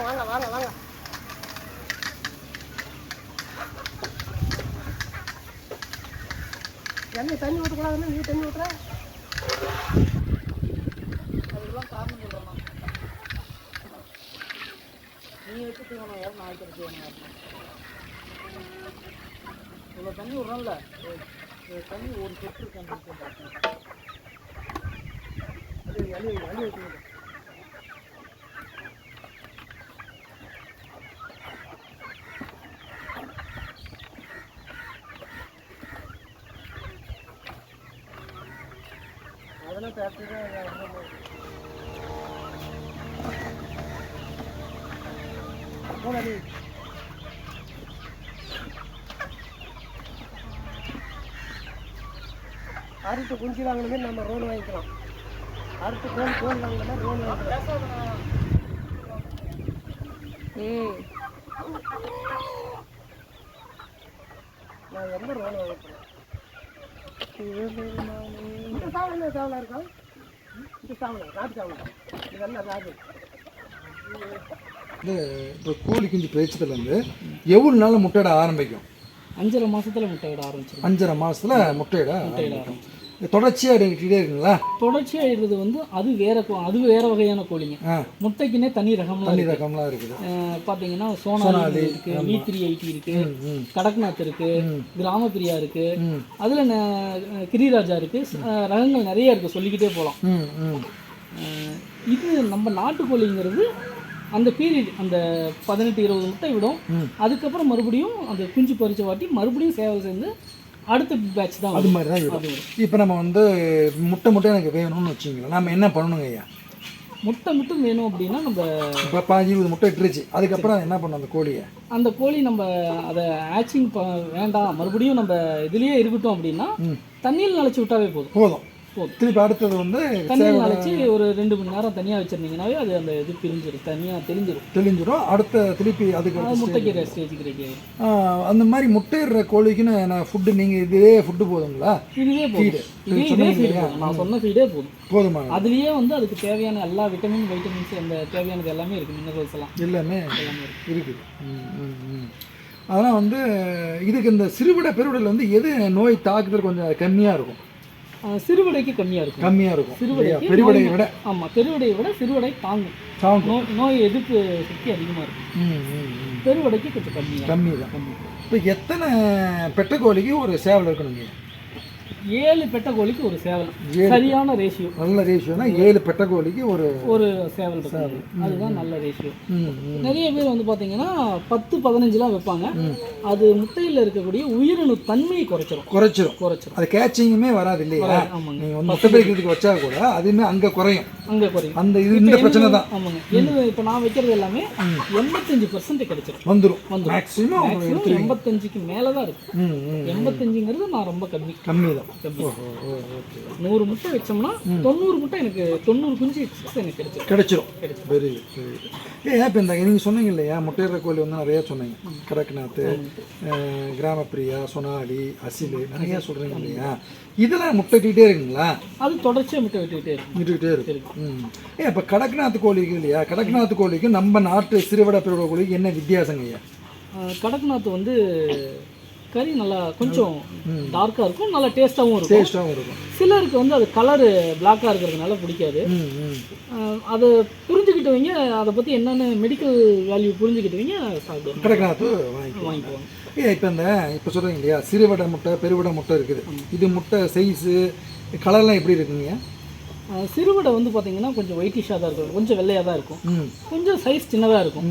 வாங்க வாங்க வாங்க. வாங்க என்ன தண்ணி ஊற்றக்கூடாதுன்னு நீ தண்ணி ஊற்றுற அதுக்கெல்லாம் காரணம் நீ வச்சு தீவனம் வேறு நான் வைக்கிற தீவனம் வேறு இவ்வளோ தண்ணி விட்றோம்ல தண்ணி ஒரு சொட்டு இருக்கான்னு அது வழி வழி வைக்கணும் அதெல்லாம் ஃபேக்ட்ரி தான் போனடி அறுத்து குஞ்சு வாங்கினமே நம்ம ரோன் வாங்கிக்கலாம். அறுத்து கோல் கோல் வாங்கினா ரோன் வாங்கிக்கலாம். நான் எந்த ரோன் வாங்கிக்கிறேன் இந்த சாவணம் சாவணம் இருக்கா? இந்த சாவணம் ராஜ் சாவணம் இதெல்லாம் ராஜு? இந்த இப்போ கோழி குஞ்சு பிரிச்சதுலேருந்து எவ்வளோ நாள் முட்டையிட ஆரம்பிக்கும்? அஞ்சரை மாசத்துல முட்டை விட ஆரம்பிச்சிடும் அஞ்சரை மாசத்துல முட்டையிட ஆரம்பிக்கும். இது தொடர்ச்சியாக எடுக்கிட்டே இருக்குங்களா? தொடர்ச்சியா இடுறது வந்து அது வேற அது வேற வகையான கோழிங்க. முட்டைக்குன்னே தனி ரகம்லாம் தனி ரகம்லாம் இருக்குது. அஹ் பாத்தீங்கன்னா சோனாலி இருக்கு வி த்ரீ எயிட்டி இருக்கு கடக்நாத் இருக்கு கிராம பிரியா இருக்கு. அதுல கிரிராஜா இருக்கு. ரகங்கள் நிறைய இருக்கு சொல்லிக்கிட்டே போகலாம் இது நம்ம நாட்டுக்கோழிங்கிறது அந்த பீரியட் அந்த பதினெட்டு இருபது முட்டை விடும். அதுக்கப்புறம் மறுபடியும் அந்த குஞ்சு பறிச்ச வாட்டி மறுபடியும் சேவல் சேர்ந்து அடுத்த பேட்ச் தான் அது. மாதிரி தான் இருக்கும். இப்போ நம்ம வந்து முட்டை முட்டை எனக்கு வேணும்னு வச்சுங்களேன் நம்ம என்ன பண்ணணுங்க ஐயா முட்டை மட்டும் வேணும் அப்படின்னா நம்ம இப்போ பாஞ்சு இருபது முட்டை இட்டுருச்சு அதுக்கப்புறம் என்ன பண்ணணும் அந்த கோழியை அந்த கோழி நம்ம அதை ஆச்சிங் வேண்டாம் மறுபடியும் நம்ம இதுலயே இருக்கட்டும் அப்படின்னா. தண்ணியில் நனைச்சு விட்டாவே போதும் போதும். திருப்பி அடுத்தது வந்து தண்ணியில் நனைச்சு ஒரு ரெண்டு மணி நேரம் தனியாக வச்சிருந்தீங்கன்னாவே அது அந்த இது பிரிஞ்சிடும் தனியாக தெரிஞ்சிடும் தெளிஞ்சிடும் அடுத்த திருப்பி அதுக்கு முட்டைக்கிற ஸ்டேஜுக்கு ரெடி ஆகிடும் அந்த மாதிரி முட்டையிடுற கோழிக்குன்னு நான் ஃபுட்டு நீங்கள் இதே ஃபுட்டு போதுங்களா? இதுவே போதும். இதே ஃபீடு போதும். நான் சொன்ன ஃபீடே போதும். போதுமானது அதுலயே வந்து அதுக்கு தேவையான எல்லா விட்டமின் வைட்டமின்ஸ் அந்த தேவையானது எல்லாமே இருக்கு. மினரல்ஸ் எல்லாம். எல்லாமே எல்லாமே இருக்கு. இருக்குது. ம். அதெல்லாம் வந்து இதுக்கு இந்த சிறுவிடை பெருவிடையில் வந்து எது நோய் தாக்குதல் கொஞ்சம் கம்மியாக இருக்கும்? சிறுவிடைக்கு கம்மியா இருக்கும். கம்மியாக இருக்கும். சிறுவிடைக்கு இல்லையா? பெருவிடையை விட. ஆமா பெருவிடையை விட சிறுவிடை தாங்கும். தாங்கும். நோய் நோய் எதிர்ப்பு சக்தி அதிகமா இருக்கும். பெருவிடைக்கு கொஞ்சம் கம்மியா. கம்மி தான் கம்மி இப்போ எத்தனை பெட்டைக்கோழிக்கு ஒரு சேவல் இருக்கணுங்க? ஏழு பெட்ட கோழிக்கு ஒரு சேவல். சரியான ரேஷியோ நல்ல ரேஷியோனா ஏழு பெட்டைக்கோழிக்கு ஒரு ஒரு சேவல் இருக்கு அதுதான் நல்ல ரேஷியோ நிறைய பேர் வந்து பாத்தீங்கன்னா பத்து பதினஞ்சுலாம் வைப்பாங்க. அது முட்டையில இருக்கக்கூடிய உயிரணு தன்மையை குறைச்சிரும். குறைச்சிரும். குறைச்சிரும். அது கேச்சிங்குமே வராது இல்லையா? நீங்கள் வந்து முட்டை பிடிக்கிறதுக்கு வச்சா கூட அதுவுமே அங்கே குறையும். அங்க குறையும். அந்த இது இந்த பிரச்சனை தான். ஆமாங்க. என்ன இப்போ நான் வைக்கிறது எல்லாமே எண்பத்தஞ்சு பர்சன்ட் கிடைச்சிரும். வந்துடும் வந்துரும். மேக்ஸிமம் எண்பத்தஞ்சுக்கு மேலே தான் இருக்கு. ம் ம் எண்பத்தஞ்சுங்கிறது நான் ரொம்ப கம்மி. கம்மி தான் நூறு முட்டை வச்சோம்னா தொண்ணூறு முட்டை எனக்கு தொண்ணூறு குஞ்சு எனக்கு கிடைச்சிடும் கிடைச்சிரும். வெரி குட் ஏன் இப்போ இந்த நீங்கள் சொன்னீங்க இல்லையா? முட்டையிற கோழி வந்து நிறைய சொன்னீங்க. கடக்நாத் கிராமப்பிரியா சொனாலி அசிலு நிறைய சொல்கிறீங்க இல்லையா? இதெல்லாம் முட்டை இட்டுக்கிட்டே இருக்குங்களா? அது தொடர்ச்சியாக முட்டை விட்டுக்கிட்டே இருக்கும். இட்டுக்கிட்டே இருக்கு ம். ஏன் இப்போ கடக்நாத் கோழி இருக்கு இல்லையா? கடக்நாத் கோழிக்கும் நம்ம நாட்டு சிறுவடை பெருவடை கோழிக்கு என்ன வித்தியாசங்க ஐயா? கடக்நாத் வந்து கறி நல்லா கொஞ்சம் டார்க்காக இருக்கும் நல்லா டேஸ்ட்டாகவும் இருக்கும். டேஸ்ட்டாகவும் இருக்கும். சிலருக்கு வந்து அது கலரு பிளாக்காக இருக்கிறதுனால பிடிக்காது. அதை புரிஞ்சுக்கிட்டவங்க அதை பற்றி என்னென்ன மெடிக்கல் வேல்யூ புரிஞ்சுக்கிட்டவங்க சாப்பிடுவாங்க. கடக்நாத் வாங்கி வாங்கிக்குவாங்க. ஏன் இப்போ இந்த இப்போ சொல்கிறீங்க இல்லையா? சிறுவடை முட்டை பெருவடை முட்டை இருக்குது. இது முட்டை சைஸு கலர்லாம் எப்படி இருக்குங்க? சிறுவடை வந்து பார்த்தீங்கன்னா கொஞ்சம் ஒயிட்டிஷாக தான் இருக்கும். கொஞ்சம் வெள்ளையாக தான் இருக்கும். கொஞ்சம் சைஸ் சின்னதாக இருக்கும்.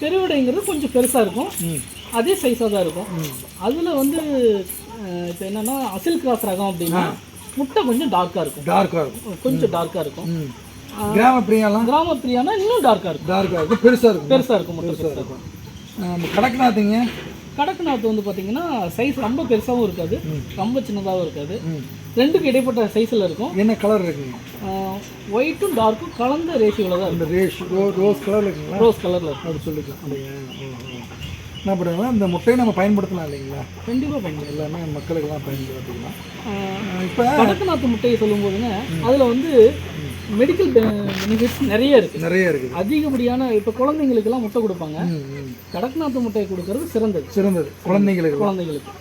பெருவடைங்கிறது கொஞ்சம் பெருசாக இருக்கும். அதே சைஸாக தான் இருக்கும். அதில் வந்து இப்போ என்னென்னா அசில் கிராஸ் ரகம் அப்படின்னா முட்டை கொஞ்சம் டார்க்காக இருக்கும். டார்க்காக இருக்கும். கொஞ்சம் டார்க்காக இருக்கும். கிராம பிரியாலாம்? கிராம பிரியானா இன்னும் டார்க்காக இருக்கும். டார்க்காக இருக்கும். பெருசாக இருக்கும். பெருசாக இருக்கும் முட்டை பெருசாக இருக்கும். கடக்நாத்துங்க கடக்நாத் வந்து பார்த்தீங்கன்னா சைஸ் ரொம்ப பெருசாகவும் இருக்காது. ரொம்ப சின்னதாகவும் இருக்காது. ரெண்டுக்கு இடைப்பட்ட சைஸில் இருக்கும். என்ன கலர் இருக்குங்க? ஒயிட்டும் டார்க்கும் கலந்த ரேஷியோவில் தான் இந்த ரேஷ் ரோ ரோஸ் கலர் இருக்குங்களா? ரோஸ் கலரில் இருக்கும். அப்படி சொல்லிக்கலாம். என்ன பண்ணுவோம் இந்த முட்டையை நம்ம பயன்படுத்தலாம் இல்லைங்களா? கண்டிப்பாக பண்ணுங்க எல்லாமே மக்களுக்கெல்லாம் பயன்படுத்திக்கலாம். இப்போ கடக்நாத் முட்டையை சொல்லும்போதுங்க அதில் வந்து மெடிக்கல் பெனிஃபிட்ஸ் நிறைய இருக்குது நிறைய இருக்குது. அதிகப்படியான இப்போ குழந்தைங்களுக்கெல்லாம் முட்டை கொடுப்பாங்க. ம் ம். கடக்நாத் முட்டையை கொடுக்கறது சிறந்தது. சிறந்தது. குழந்தைங்களுக்கு. குழந்தைங்களுக்கு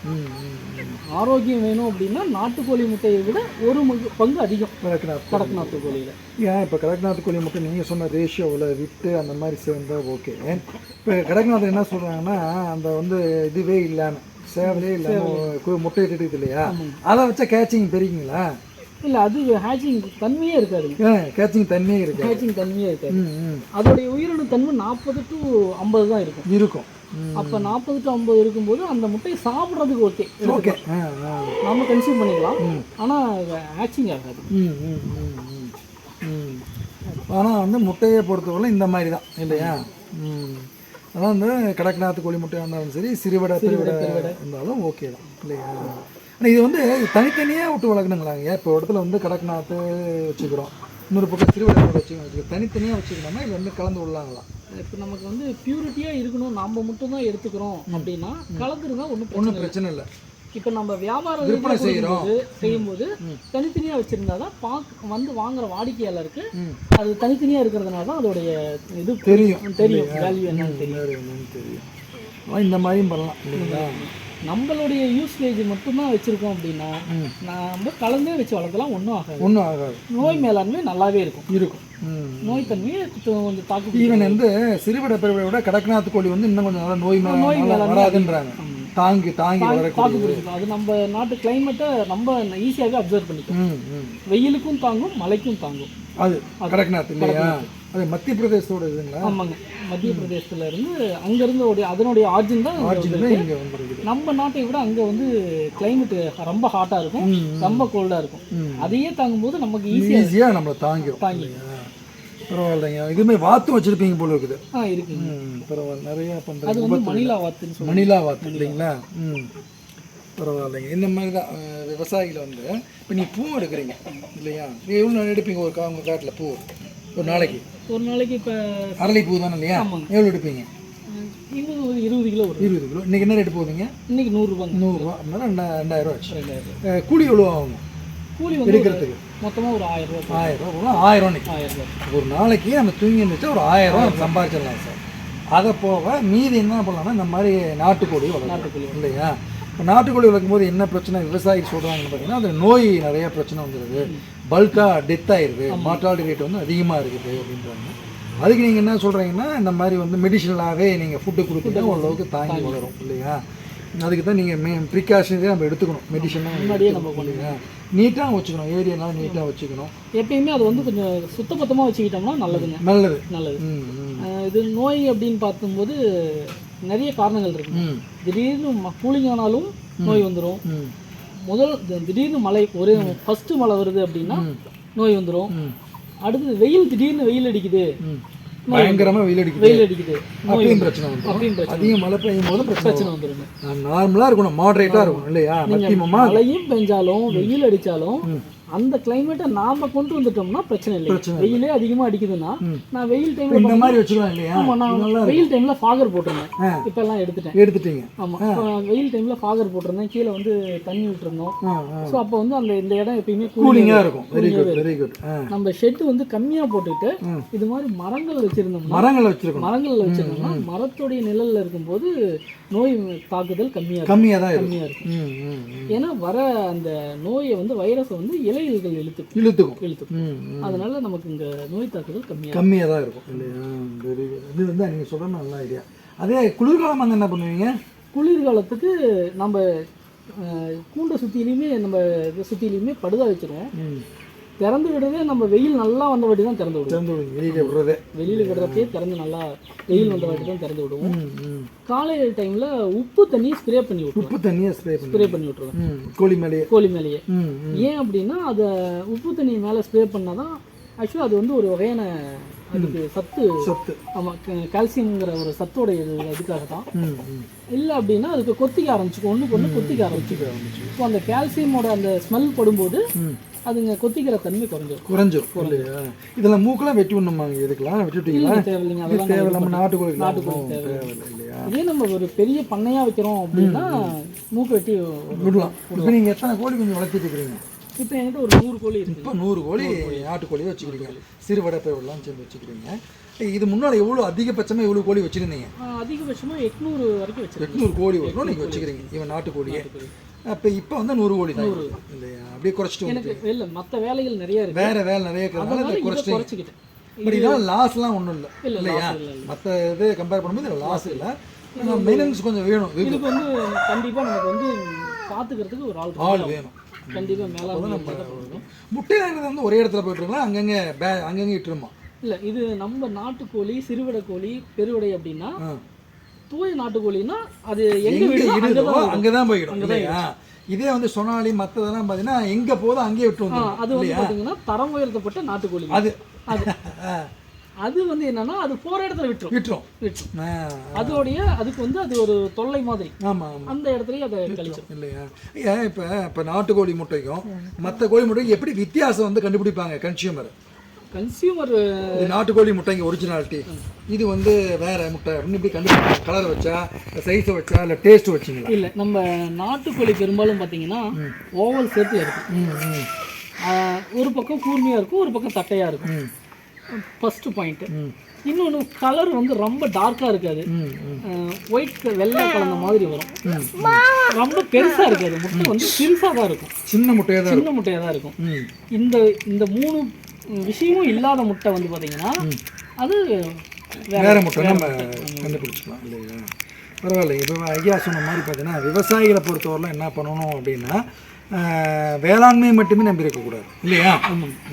ஆரோக்கியம் வேணும் அப்படின்னா நாட்டுக்கோழி முட்டையை விட ஒரு பங்கு அதிகம் கடக்நாத் கடக்நாத் கோழியில் ஏன் இப்போ கடக்நாத் கோழி மட்டும் நீங்கள் சொன்ன ரேஷியோவில் விட்டு அந்த மாதிரி சேர்ந்தா ஓகே இப்போ கடக்நாத் என்ன சொல்கிறாங்கன்னா அந்த வந்து இதுவே இல்லாமல் சேவலே இல்லாமல் முட்டை இட்டுட்டு இல்லையா? அதை வச்சா கேச்சிங் பெருகுங்களா? இல்லை அது ஹேச்சிங் தன்மையே இருக்காதுங்க. ஏன்? கேச்சிங் தண்ணியே இருக்கு ஹேச்சிங் தன்மையே இருக்காது. அதோடைய உயிரணு தன்மை நாற்பது டு ஐம்பது தான் இருக்கும். இருக்கும். அப்போ நாற்பது டு ஐம்பது இருக்கும்போது அந்த முட்டையை சாப்பிட்றதுக்கு ஓகே ஓகே நம்ம கன்சியூம் பண்ணிக்கலாம். ஆனால் ஹேச்சிங் ஆகாது. ஆனால் வந்து முட்டையை பொறுத்தவரை இந்த மாதிரி தான் இல்லையா? ம். அதான் வந்து கடக்நாத் கோழி முட்டையாக இருந்தாலும் சரி சிறுவடை பெருவிடை இருந்தாலும் ஓகே தான் இல்லையா? ஆனால் இது வந்து தனித்தனியாக விட்டு வளர்க்கணுங்களாங்க. இப்போ இடத்துல வந்து கடக்நாத் வச்சுக்கிறோம். இன்னொரு பக்கம் சிறுவடை வச்சுக்கிறோம். தனித்தனியாக வச்சுக்கணுமா? இது வந்து கலந்து விடலாங்களா? இப்போ நமக்கு வந்து பியூரிட்டியாக இருக்கணும் நம்ம மட்டும் தான் எடுத்துக்கிறோம் அப்படின்னா கலந்துருந்தா ஒன்றும் ஒன்றும் பிரச்சனை இல்லை. இப்போ நம்ம வியாபாரம் விற்பனை செய்கிறோம். செய்யும்போது தனித்தனியாக வச்சுருந்தா தான் பாக் வந்து வாங்குற வாடிக்கையாளருக்கு. அது தனித்தனியாக இருக்கிறதுனால தான் அதோடைய இது தெரியும். தெரியும். வேல்யூ என்னன்னு தெரியும். இந்த மாதிரியும் பண்ணலாம் இல்லைங்களா? நம்மளுடைய யூஸ்லேஜ் மட்டும்தான் வச்சுருக்கோம் அப்படின்னா நம்ம கலந்தே வச்சு வளர்க்கலாம் ஒன்றும் ஆகாது. ஒன்றும் ஆகாது. நோய் மேலாண்மை நல்லாவே இருக்கும். இருக்கும். நோய் தன்மையை கொஞ்சம் தாக்கு ஈவன் வந்து சிறுவிடை பெருவிடை விட கடக்நாத் கோழி வந்து இன்னும் கொஞ்சம் நல்லா நோய் நோய் வராதுன்றாங்க. தாங்கி தாங்கி தாக்கு அது நம்ம நாட்டு கிளைமேட்டை நம்ம ஈஸியாகவே அப்சர்வ் பண்ணிக்கும் ம் ம். வெயிலுக்கும் தாங்கும் மழைக்கும் தாங்கும். அது கடக்நாத் இல்லையா? அது மத்திய பிரதேசத்தோட இதுங்களா ஆமாங்க. மத்திய பிரதேசத்துல இருந்து அங்கேருந்து உடைய அதனுடைய ஆர்ஜின் தான் இங்க வந்து- வந்துருக்குது நம்ம நாட்டை விட அங்கே வந்து climate ரொம்ப ஹாட்டாக இருக்கும். ரொம்ப கோல்டாக இருக்கும். அதையே தாங்கும்போது நமக்கு ஈஸியாக ஈஸியாக நம்மளை தாங்கிடும் தாங்கி பரவாயில்லைங்க. இதுமே வாத்தும் வச்சிருப்பீங்க போல இருக்குது. ஆ இருக்குங்க. பரவாயில்ல. நிறைய அது வந்து மணிலா வாத்துன்னு சொல்லுவாங்க. மணிலா வாத்து இல்லைங்களா? ம். பரவாயில்லைங்க. இந்த மாதிரி தான் விவசாயிகள் வந்து இப்போ நீ பூ எடுக்கிறீங்க இல்லையா? நீ எவ்வளோ நாள் எடுப்பீங்க? ஒரு உங்கள் காட்டில் பூ. ஒரு நாளைக்கு. ஒரு நாளைக்கு இப்போ அரளி பூ தானே இல்லையா? எவ்வளோ எடுப்பீங்க? இருபது ஒரு இருபது கிலோ இருபது கிலோ. இன்றைக்கி என்ன ரேட்டு போகுதுங்க? இன்னைக்கு நூறுரூபாங்க நூறுரூவா அப்படின்னா ரெண்டா ரெண்டாயிரம் ஆச்சு. ரெண்டாயிரம் அஹ், கூலி எவ்வளோ ஆகும்? கூலி வந்து எடுக்கிறதுக்கு. மொத்தமாக ஒரு ஆயிரம் போகும். ஆயிரம் ரூபா ஆயிரம் ரூபா ஆயிரம் ரூபாய். ஒரு நாளைக்கு நம்ம தூங்கி இருந்துச்சு ஒரு ஆயிரம் ரூபா நம்ம சம்பாதிச்சிடலாம் சார். அதை போக மீதி என்ன பண்ணலாம்னா இந்த மாதிரி நாட்டுக்கோழி வளர்க்கலாம். நாட்டுக்கோழி. இல்லையா? இப்போ நாட்டுக்கோழி வளர்க்கும் போது என்ன பிரச்சனை விவசாயி சொல்கிறாங்கன்னு பார்த்தீங்கன்னா அது நோய் நிறைய பிரச்சனை வந்துடுது பல்காக டெத் ஆயிடுது மார்ட்டாலிட்டி ரேட் வந்து அதிகமாக இருக்குது அப்படின்றாங்க. அதுக்கு நீங்கள் என்ன சொல்கிறீங்கன்னா இந்த மாதிரி வந்து மெடிஷனலாகவே நீங்கள் ஃபுட்டு கொடுத்தீங்கன்னா ஓரளவுக்கு தாங்கி வளரும். இல்லையா? அதுக்கு தான் நீங்கள் மே ப்ரிகாஷனே நம்ம எடுத்துக்கணும். மெடிஷனாக முன்னாடியே நம்ம இல்லையா? நீட்டாக வச்சுக்கணும். ஏரியாலாம் நீட்டாக வச்சுக்கணும். எப்பயுமே அது வந்து கொஞ்சம் சுத்தபத்தமாக வச்சுக்கிட்டோம்னா நல்லதுங்க. நல்லது. நல்லது. இது நோய் அப்படின்னு பார்க்கும்போது நிறைய காரணங்கள் இருக்கு. திடீர்னு கூலிங் ஆனாலும் நோய் வந்துடும் முதல் திடீர்னு மழை ஒரே ஃபர்ஸ்ட் மழை வருது அப்படின்னா நோய் வந்துடும் அடுத்தது வெயில் திடீர்னு வெயில் அடிக்குது. பயங்கரமா வெயில் அடிக்குது. வெயில் அடிக்குது. அப்பயும் பிரச்சனை வந்துடும் அதிகம் மழை பெய்யும் போதும் பிரச்சனை வந்துருங்க. நார்மலா இருக்கணும் மாடரேட்டா இருக்கணும் இல்லையா? மத்தியமமா மழையும் பெஞ்சாலும் வெயில் அடிச்சாலும் அந்த கிளைமேட்டை நாம கொண்டு வந்துட்டோம்னா பிரச்சனை இல்லை. வெயிலே அதிகமா அடிக்குதுன்னா நான் வெயில் டைம்ல இந்த மாதிரி வச்சுக்கலாம் இல்லையா? ஆமா நான் வெயில் டைம்ல ஃபாகர் போட்டிருந்தேன். இப்ப எல்லாம் எடுத்துட்டேன். எடுத்துட்டீங்க. ஆமா. வெயில் டைம்ல ஃபாகர் போட்டிருந்தேன். கீழே வந்து தண்ணி விட்டுருந்தோம். ஸோ அப்போ வந்து அந்த இந்த இடம் எப்பயுமே கூலிங்கா இருக்கும். வெரி குட் வெரி குட் நம்ம ஷெட் வந்து கம்மியா போட்டுட்டு இது மாதிரி மரங்கள் வச்சிருந்தோம்னா மரங்களை வச்சிருக்கணும். மரங்கள் வச்சிருந்தோம்னா மரத்துடைய நிழல்ல இருக்கும்போது நோய் தாக்குதல் கம்மியா இருக்கும். கம்மியா தான் இருக்கும். கம்மியா இருக்கும். ஏன்னா வர அந்த நோயை வந்து வைரஸை வந்து இலைகள் இழுத்துக்கும். இழுத்துக்கும். இழுத்துக்கும். அதனால நமக்கு இந்த நோய் தாக்குதல் கம்மியா கம்மியா தான் இருக்கும். இல்லையா? வெரி இது வந்து நீங்க சொல்ற நல்ல ஐடியா அதே குளிர்காலம் வந்து என்ன பண்ணுவீங்க? குளிர்காலத்துக்கு நம்ம கூண்டை சுற்றிலையுமே நம்ம சுற்றிலையுமே படுதா வச்சிருவோம். திறந்து விடுறதே நம்ம வெயில் நல்லா வந்த வாட்டி தான் திறந்து விடுவோம். திறந்து விடுங்க வெளியில விடுறதே. வெளியில் விடுறப்பே திறந்து நல்லா வெயில் வந்த வாட்டி தான் திறந்து விடுவோம். காலையில் டைமில் உப்பு தண்ணி ஸ்ப்ரே பண்ணி விட்டுருவோம். உப்பு தண்ணியை ஸ்ப்ரே பண்ணி ஸ்ப்ரே பண்ணி விட்டுருவோம். கோழி மேலேயே. கோழி மேலேயே. ஏன் அப்படின்னா அதை உப்பு தண்ணி மேலே ஸ்ப்ரே பண்ணால் தான் ஆக்சுவலாக அது வந்து ஒரு வகையான அதுக்கு சத்து. சத்து. ஆமாம் கால்சியம்ங்கிற ஒரு சத்தோட இது இதுக்காக தான் இல்லை அப்படின்னா அதுக்கு கொத்திக்க ஆரம்பிச்சுக்கும். ஒன்றுக்கு ஒன்று கொத்திக்க ஆரம்பிச்சுக்கும். ஸோ அந்த கால்சியமோட அந்த ஸ்மெல் படும்போது. அதுங்க கொத்திக்கிற தன்மை குறைஞ்சிரும். குறைஞ்சிரும். இல்லையா? இதெல்லாம் மூக்கெல்லாம் வெட்டி விடணுமாங்க இதுக்கெல்லாம் வெட்டி விட்டீங்களா? தேவையில்லைங்க. அதெல்லாம் தேவை நம்ம நாட்டுக்கோழி நாட்டுக்கோழி தேவையில்லை. இல்லையா இதே நம்ம ஒரு பெரிய பண்ணையாக வைக்கிறோம் அப்படின்னா மூக்கு வெட்டி விடலாம். இப்போ நீங்கள் எத்தனை கோழி கொஞ்சம் வளர்த்திட்டு இருக்கிறீங்க? இப்போ என்கிட்ட ஒரு நூறு கோழி இருக்கு. இப்போ நூறு கோழி நாட்டுக்கோழியை வச்சுக்கிறீங்க சிறு வடப்பைலாம் சேர்ந்து வச்சுக்கிறீங்க இது முன்னால் எவ்வளோ அதிகபட்சமாக எவ்வளோ கோழி வச்சுருந்தீங்க? அதிகபட்சமாக எட்நூறு வரைக்கும் எட்நூறு கோழி வரணும் நீங்கள் வச்சுக்கிறீங்க. இவன் நாட்டுக்கோழியே. அப்போ இப்போ வந்து நூறு கோழி தான். இல்லையா? அப்படியே குறைச்சிட்டு எனக்கு இல்லை மற்ற வேலைகள் நிறைய இருக்கு. வேற வேலை நிறைய இருக்கிறதுனால இதை குறைச்சிட்டு இதெல்லாம் லாஸ்லாம் ஒன்றும் இல்லை. இல்லை இல்லையா. மற்ற இது கம்பேர் பண்ணும்போது லாஸ் இல்லை. மெயின்டெனன்ஸ் கொஞ்சம் வேணும் இது இதுக்கு வந்து கண்டிப்பாக நமக்கு வந்து பார்த்துக்கிறதுக்கு ஒரு ஆள் ஆள் வேணும். கண்டிப்பாக மேலே முட்டைங்கிறது வந்து ஒரே இடத்துல போயிட்டுருங்களா அங்கங்கே பே அங்கங்கே இட்டுருமா? இல்லை இது நம்ம நாட்டுக்கோழி சிறுவிடை கோழி பெருவிடை அப்படின்னா தூய நாட்டுக்கோழின்னா அது எங்க இடுதோ அங்கதான் அங்கே தான் போயிடும் இல்லையா? இதே வந்து சொனாலி மற்றதெல்லாம் பார்த்தீங்கன்னா எங்கே போதோ அங்கேயே விட்டு வந்துடும் அது வந்து பாத்தீங்கன்னா தரம் உயர்த்தப்பட்ட நாட்டுக்கோழி அது. அது. அது வந்து என்னன்னா அது போற இடத்துல விட்டுரும். விட்டுரும். விட்டுரும். அதோடைய அதுக்கு வந்து அது ஒரு தொல்லை மாதிரி. ஆமாம் அந்த இடத்துலயே அதை கழிச்சிடும் இல்லையா? ஏன் இப்போ இப்போ நாட்டுக்கோழி முட்டைக்கும் மற்ற கோழி முட்டைக்கும் எப்படி வித்தியாசம் வந்து கண்டுபிடிப்பாங்க கன்சியூமர் கன்சியூமர் நாட்டுக்கோழி முட்டைங்க ஒரிஜினாலிட்டி இது வந்து வேற முட்டை. அப்படின்னு இப்படி கண்டுபிடிப்பாங்க கலர் வச்சா சைஸை வச்சா இல்லை டேஸ்ட் வச்சிங்களா? இல்ல நம்ம நாட்டுக்கோழி பெரும்பாலும் பாத்தீங்கன்னா ஓவல் சேர்த்து இருக்கும். ஒரு பக்கம் கூர்மையா இருக்கும் ஒரு பக்கம் தட்டையா இருக்கும். ம். ஃபர்ஸ்ட் பாயிண்ட் ம். இன்னொன்று கலர் வந்து ரொம்ப டார்க்கா இருக்காது. ஒயிட் வெள்ளை கலந்த மாதிரி வரும். ரொம்ப பெருசா இருக்காது. முட்டை வந்து சிறுசா தான் இருக்கும். சின்ன முட்டையாக தான் சின்ன முட்டையா தான் இருக்கும். இந்த இந்த மூணு விஷயமும் இல்லாத முட்டை வந்து பாத்தீங்கன்னா அது வேற முட்டை நம்ம கண்டுபிடிச்சிக்கலாம் இல்லையா? பரவாயில்ல. இப்போ ஐயா சொன்ன மாதிரி பார்த்தீங்கன்னா விவசாயிகளை பொறுத்தவரைலாம் என்ன பண்ணணும் அப்படின்னா ஆஹ், வேளாண்மை மட்டுமே நம்பி இருக்கக்கூடாது இல்லையா?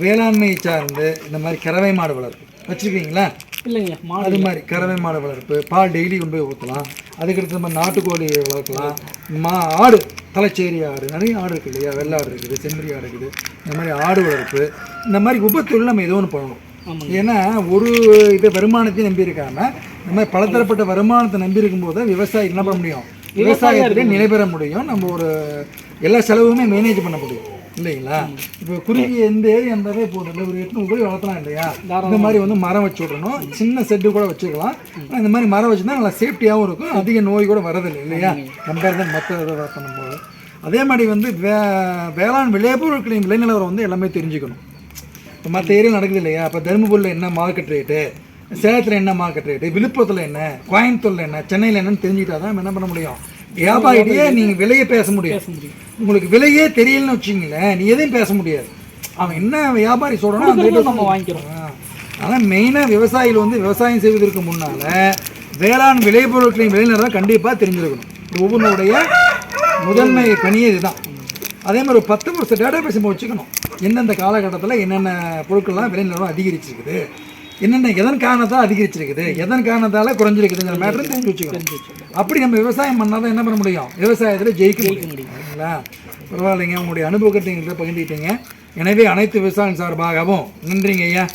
வேளாண்மை சார்ந்து இந்த மாதிரி கறவை மாடு வளர்ப்பு. வச்சுருக்கீங்களா? இல்லைங்க மாடு அது மாதிரி கறவை மாடு வளர்ப்பு பால் டெய்லி கொண்டு போய் ஊற்றலாம் அதுக்கடுத்து நம்ம நாட்டுக்கோழி வளர்க்கலாம். மா ஆடு தலைச்சேரி ஆடு நிறைய ஆடு இருக்குது இல்லையா? வெள்ளை ஆடு இருக்குது செம்மறி ஆடு இருக்குது. இந்த மாதிரி ஆடு வளர்ப்பு. இந்த மாதிரி உபத்தொழில் நம்ம ஏதோ ஒன்று பண்ணணும். ஏன்னா ஒரு இது வருமானத்தையும் நம்பி இருக்காம இந்த மாதிரி பலதரப்பட்ட வருமானத்தை நம்பி இருக்கும்போது தான் விவசாயி என்ன பண்ண முடியும்? விவசாயத்திலே நிலை பெற முடியும். நம்ம ஒரு எல்லா செலவுமே மேனேஜ் பண்ண முடியும். இல்லைங்களா? இப்போ குறுகிய எந்த ஏரியா இருந்தாலே போதும் இல்லை ஒரு எட்நூறு கோழி வளர்த்தலாம் இல்லையா? இந்த மாதிரி வந்து மரம் வச்சு விடணும். சின்ன செட்டு கூட வச்சுக்கலாம். இந்த மாதிரி மரம் வச்சுருந்தா நல்லா சேஃப்டியாகவும் இருக்கும். அதிக நோய் கூட வரதில்லை இல்லையா? கம்பேரிசன் மற்ற இதை பண்ணும்போது அதே மாதிரி வந்து வே வேளாண் விளைபொருட்களின் விளைநிலவரம் வந்து எல்லாமே தெரிஞ்சுக்கணும். இப்போ மற்ற ஏரியாவில் நடக்குது இல்லையா? இப்போ தருமபுரியில் என்ன மார்க்கெட் ரேட்டு சேலத்தில் என்ன மார்க்கெட் ரேட்டு விழுப்புரத்தில் என்ன? கோயம்புத்தூரில் என்ன? சென்னையில் என்னன்னு தெரிஞ்சுக்கிட்டா தான் என்ன பண்ண முடியும்? வியாபாரிகிட்டயே நீங்கள் விலையை பேச முடியும். உங்களுக்கு விலையே தெரியலன்னு வச்சிங்களேன் நீ எதையும் பேச முடியாது. அவன் என்ன வியாபாரி சொல்கிறானோ அந்த நம்ம வாங்கிக்கிறோம். ஆனால் மெயினாக விவசாயிகள் வந்து விவசாயம் செய்வதற்கு முன்னால் வேளாண் விளைபொருட்களின் விளைநிலம் கண்டிப்பாக தெரிஞ்சிருக்கணும். ஒவ்வொன்றுடைய முதன்மை பணியே இதுதான். அதே மாதிரி ஒரு பத்து வருஷம் டேட்டா பேஸ் வச்சுக்கணும். எந்தெந்த காலகட்டத்தில் என்னென்ன பொருட்கள்லாம் விளைநிலம் அதிகரிச்சிருக்குது? என்னென்ன எதன் காரணத்தால் அதிகரிச்சிருக்குது? எதன் காரணத்தால் குறைஞ்சிருக்குதுங்கிற மேட்டரும் தெரிஞ்சு வச்சுக்கணும். அப்படி நம்ம விவசாயம் பண்ணால் தான் என்ன பண்ண முடியும்? விவசாயத்தில் ஜெயிக்க முடியும். சரிங்களா பரவாயில்லைங்க. உங்களுடைய அனுபவத்தை எங்கள்கிட்ட பகிர்ந்துக்கிட்டீங்க. எனவே அனைத்து விவசாயம் சார்பாகவும் நன்றிங்க ஐயா.